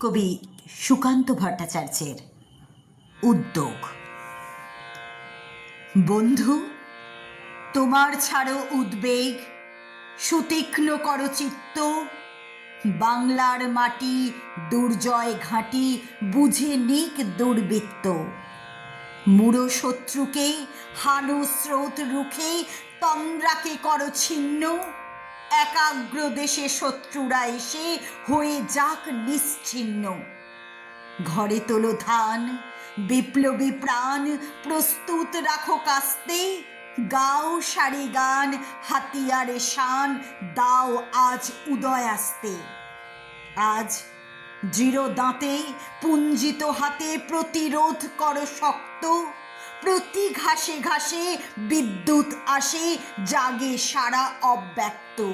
কবি সুকান্ত ভট্টাচার্যের উদ্যোগ। বন্ধু, তোমার ছাড়ো উদ্বেগ, সুতীক্ষ্ণ করো চিত্ত বাংলার মাটি দুর্জয় ঘাঁটি বুঝে নিক দুর্বৃত্ত। মূঢ় শত্রুকে হানু স্রোত রুখে, তন্দ্রাকে করো ছিন্ন একাগ্র দেশে শত্রুরা এসে হয়ে যাক নিশ্চিহ্ন ঘরে তোলো ধান, বিপ্লবী প্রাণ, প্রস্তুত রাখো কাস্তে, গাও সারি গান, হাতিয়ারে শান, দাও আজ উদয় আসতে আজ দৃঢ় দাঁতে, পুঞ্জিত হাতে প্রতিরোধ করো শক্ত। প্রতি ঘাসে ঘাসে বিদ্যুৎ আসে, জাগে সারা অব্যক্ত।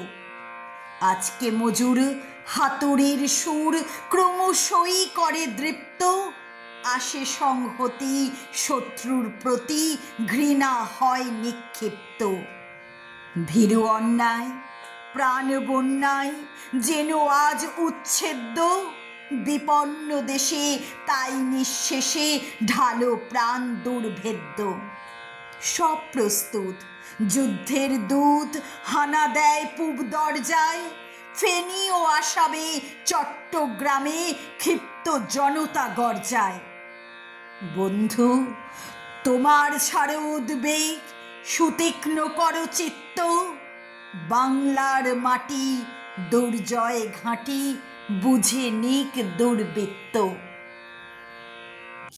আজকে মজুর, হাতুড়ির সুর ক্রমশই করে দৃপ্ত। আসে সংহতি, শত্রুর প্রতি ঘৃণা হয় নিক্ষিপ্ত। ভীরু অন্যায়, প্রাণ বন্যায়, যেন আজ উচ্ছেদ্য। বিপন্ন দেশে, তাই নিঃশেষে ঢালো প্রাণ দুর্ভেদ্য। সব প্রস্তুত। যুদ্ধের দূত হানা দেয় পূব দরজায়। ফেনী ও আসামে, চট্টগ্রামে ক্ষিপ্ত জনতা গর্জায়। বন্ধু, তোমার ছাড়ে উদ্বেগ, সুতীক্ষ্ণ করো চিত্ত। বাংলার মাটি, দুর্জয় ঘাঁটি বুঝে নিক দুর্বৃত্ত।